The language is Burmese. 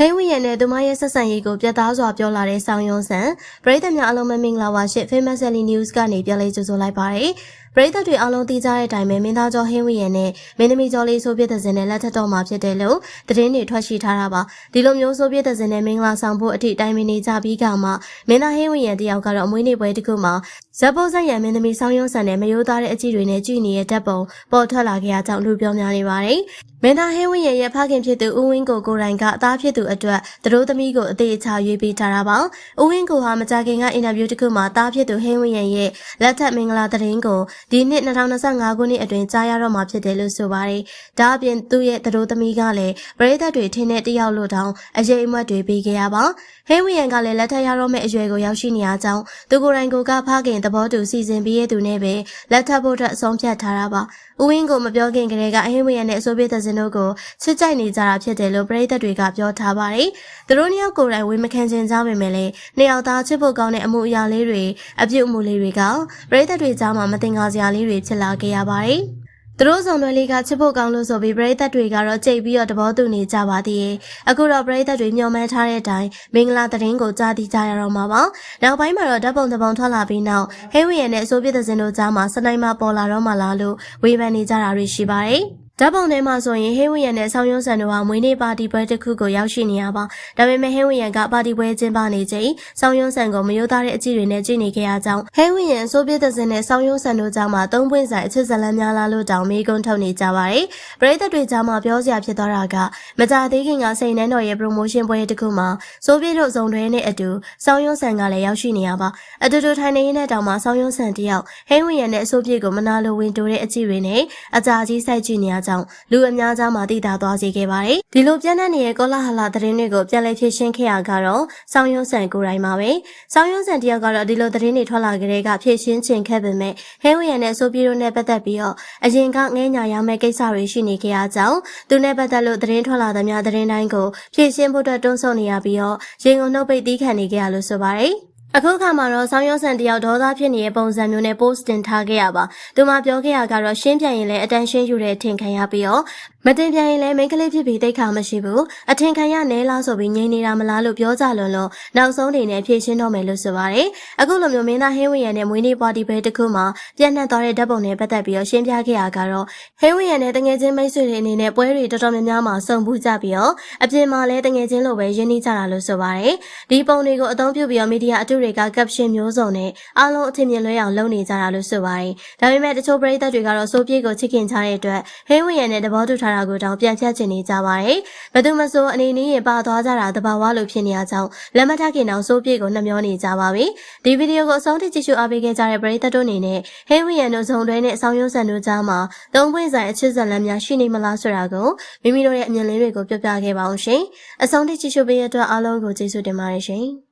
ဟိန်းဝီယန်နဲ့သူမရဲ့ဆက်ဆံရေးကိုပြတ်သားစွာပြောလာတဲ့ဆောင်းယွန်းဆန်ပရိသတ်များအလုံးမမင်္ဂလာပါရှင့် Famous Daily News ကနေပြန်လည်ကြိုဆိုလိုက်ပါတယ်ပရိသတ်တွေအားလုံးသိကြတဲ့အတိုင်းပဲမင်းသားကျော်ဟင်းဝီယန်နဲ့မင်းသမီးကျော်လေးဆိုပြတဲ့ဇင်နဲ့လက်ထပ်တော်မှာဖြစ်တယ်လို့သတင်းတွေထွက်ရှိထားတာပါဒီလိုမျိုးဆိုပြတဲ့ဇင်နဲ့မင်္ဂလာဆောင်ဖို့အထိတိုင်ပင်နေကြပြီးကမှမင်းသားဟင်းဝီယန်တယောက်ကတော့အမွေးနေ့ပွဲတစ်ခုမှာဇက်ပိုးဆက်ရံမင်းသမီးဆောင်းယွန်းဆန်နဲ့မယိုးသားတဲ့အကြည့်တွေနဲ့ကြည့်နေတဲ့တပ်ပုံပေါ်ထွက်လာခဲ့တာကြောင့်လူပြောများနေပါတယ်မင်းသားဟင်းဝင်းရဲ့ရဲ့ဖခင်ဖြစ်သူဦးဝင်းကိုကိုရိုင်ကအသားဖြစ်သူအတွက်သူတို့သမီးကိုအသေးအချာရွေးပေးထားတာပါ။ဦးဝင်းကိုဟာမကြခင်ကအင်တာဗျူးတစ်ခုမှာသားဖြစ်သူဟင်းဝင်းရဲ့လက်ထက်မင်္ဂလာသတင်းကိုဒီနှစ်2025ခုနှစ်အတွင်းကြားရတော့မှာဖြစ်တယ်လို့ဆိုပါတယ်။ဒါအပြင်သူ့ရဲ့သူတို့သမီးကလည်းပရိသတ်တွေထင်းတဲ့တယောက်လို့တောင်အရေးအမွတ်တွေပေးခဲ့ရပါ။ဟင်းဝင်းကလည်းလက်ထက်ရတော့မယ့်အရွယ်ကိုရောက်ရှိနေရကြောင်းသူကိုယ်တိုင်ကိုကဖခင်သဘောတူစီစဉ်ပြီးရဲ့သူနဲ့ပဲလက်ထပ်ဖို့အတွက်အဆုံးဖြတ်ထားတာပါ။ဦးဝင်းကိုမပြောခင်ကလေးကအဟင်းဝင်းရဲ့အဆိုးပြတဲ့စင်တို့ကိုချစ်ကြိုက်နေကြတာဖြစ်တယ်လို့ပရိသတ်တွေကပြောထားပါတယ်။သူတို့နှစ်ယောက်ကိုယ်တိုင်ဝေမခံချင်ကြပေမဲ့လည်းနှစ်ယောက်သားချစ်ဖို့ကောင်းတဲ့အမှုအရာလေးတွေအပြုတ်အမူလေးတွေကပရိသတ်တွေကြားမှာမတင်ကားစရာလေးတွေဖြစ်လာခဲ့ရပါတယ်။သူတို့ဆောင်တွဲလေးကချစ်ဖို့ကောင်းလို့ဆိုပြီးပရိသတ်တွေကတော့ကြိတ်ပြီးတော့တဘောတူနေကြပါသေးတယ်။အခုတော့ပရိသတ်တွေမျှော်မှန်းထားတဲ့အတိုင်းမင်္ဂလာသတင်းကိုကြားသိကြရတော့မှာပါ။နောက်ပိုင်းမှာတော့ဓာတ်ပုံတစ်ပုံထွက်လာပြီးနောက်ဟဲဝီယန်နဲ့အစိုးပြတဲ့စင်တို့ကြားမှာစနိုင်းမပေါ်လာတော့မှလားလို့ဝေဖန်နေကြတာတွေရှိပါတယ်။ ဓာတ်ပုံထဲမှာဆိုရင်ဟင်းဝီယန်နဲ့ဆောင်းရုံးဆန်တို့ဟာမွေးနေ့ပါတီပွဲတစ်ခုကိုရောက်ရှိနေရပါဒါပေမဲ့ဟင်းဝီယန်ကပါတီပွဲကျင်းပနေချိန်ဆောင်းရုံးဆန်ကိုမယိုးသားတဲ့အကြည့်တွေနဲ့ကြည့်နေခဲ့ရကြောင်းဟင်းဝီယန်ဆိုပြတဲ့စင်နဲ့ဆောင်းရုံးဆန်တို့ကြားမှာသုံးပွင့်ဆိုင်အချစ်ဇလန်းများလားလို့တောင်မေးခွန်းထုတ်နေကြပါတယ်ပရိသတ်တွေကြားမှာပြောစရာဖြစ်သွားတာကမကြသေးခင်ကစိန်နန်းတော်ရဲ့ promotion ပွဲတစ်ခုမှာဆိုပြတို့ဇုံတွဲနဲ့အတူဆောင်းရုံးဆန်ကလည်းရောက်ရှိနေရပါအတူတူထိုင်နေရတဲ့တောင်မှာဆောင်းရုံးဆန်တယောက်ဟင်းဝီယန်နဲ့အဆိုပြကိုမနာလိုဝင်တိုးတဲ့အကြည့်တွေနဲ့အကြာကြီးစိုက်ကြည့်နေရကြောင်းလူအများကြားမှာတည်တာသွားစေခဲ့ပါတယ်။ဒီလိုပြန့်နှံ့နေတဲ့ကောလာဟလသတင်းတွေကိုပြန်လည်ဖြည့်ရှင်းခဲ့ရကတော့စောင်းရုံးဆန်ကိုယ်တိုင်ပါပဲ။စောင်းရုံးဆန်တယောက်ကတော့ဒီလိုသတင်းတွေထွက်လာကြတဲ့ကဖြည့်ရှင်းခြင်းခဲ့ပေမဲ့ဟဲဝီယန်နဲ့ဆိုပီရိုနဲ့ပတ်သက်ပြီးတော့အရင်ကငဲညာရောင်းမဲ့ကိစ္စတွေရှိနေခဲ့ရကြောင်းသူနဲ့ပတ်သက်လို့သတင်းထွက်လာသမျှသတင်းတိုင်းကိုဖြည့်ရှင်းဖို့အတွက်တွန်းဆုတ်နေရပြီးတော့ရင်ကုန်နှုတ်ပိတ်တီးခံနေကြရလို့ဆိုပါတယ်။ အခုခါမှာတော့ဆောင်းရုံးဆန်တယောက်ဒေါသဖြစ်နေတဲ့ပုံစံမျိုးနဲ့ post တင်ထားခဲ့ရပါသူမပြောခဲ့ရကတော့ရှင်းပြရင်လည်းအတန်းရှင်းယူတဲ့ထင်ခံရပြီးတော့မတင်ပြန်ရင်လည်းမိန်းကလေးဖြစ်ပြီးတိတ်ခါမရှိဘူးအထင်ခံရနဲလားဆိုပြီးငြိမ်နေတာမလားလို့ပြောကြလွန်လို့နောက်ဆုံးနေနဲ့ဖြည့်ရှင်းတော့မယ်လို့ဆိုပါတယ်အခုလိုမျိုးမင်းသားဟင်းဝင်းရံနဲ့မွေးနေ့ပါတီပဲတစ်ခုမှာပြန့်နှံ့သွားတဲ့ဓာတ်ပုံနဲ့ပတ်သက်ပြီးတော့ရှင်းပြခဲ့ရကတော့ဟင်းဝင်းရံနဲ့တငယ်ချင်းမိတ်ဆွေတွေအနေနဲ့ပွဲတွေတော်တော်များများမှာစုံဘူးကြပြီးတော့အပြင်မှာလည်းတငယ်ချင်းလိုပဲရင်းနှီးကြတာလို့ဆိုပါတယ်ဒီပုံတွေကိုအသုံးပြုပြီးတော့မီဒီယာအတုတွေက caption မျိုးစုံနဲ့အားလုံးအထင်မြင်လွဲအောင်လုပ်နေကြတာလို့ဆိုပါတယ်ဒါပေမဲ့တချို့ပရိသတ်တွေကတော့စိုးပြေကိုချစ်ခင်ကြတဲ့အတွက်ဟင်းဝင်းရံနဲ့သဘောတူထားတာကိုတောင်ပြန်ဖြတ်ချင်နေကြပါတယ်ဘယ်သူမဆိုအနေနဲ့ရင်ပါသွားကြတာတဘာဝလို့ဖြစ်နေရကြောင်းလက်မထခင်အောင်စိုးပြေကိုနှမျောနေကြပါပြီဒီဗီဒီယိုကိုအဆုံးထိကြည့်ရှုအားပေးခဲ့ကြတဲ့ပရိသတ်တို့အနေနဲ့ဟင်းဝင်းရံတို့ဇုံတွဲနဲ့အဆောင်ရုံးဆန်တို့ကြားမှာသုံးပွင့်ဆိုင်အချစ်ဇလန်များရှိနေမလားဆိုတာကိုမိမိတို့ရဲ့အမြင်လေးတွေကိုပြောပြခဲ့ပါအောင်ရှင်အဆုံးထိကြည့်ရှုပေးရတဲ့အတွက်အားလုံးကိုကျေးဇူးတင်ပါတယ်ရှင်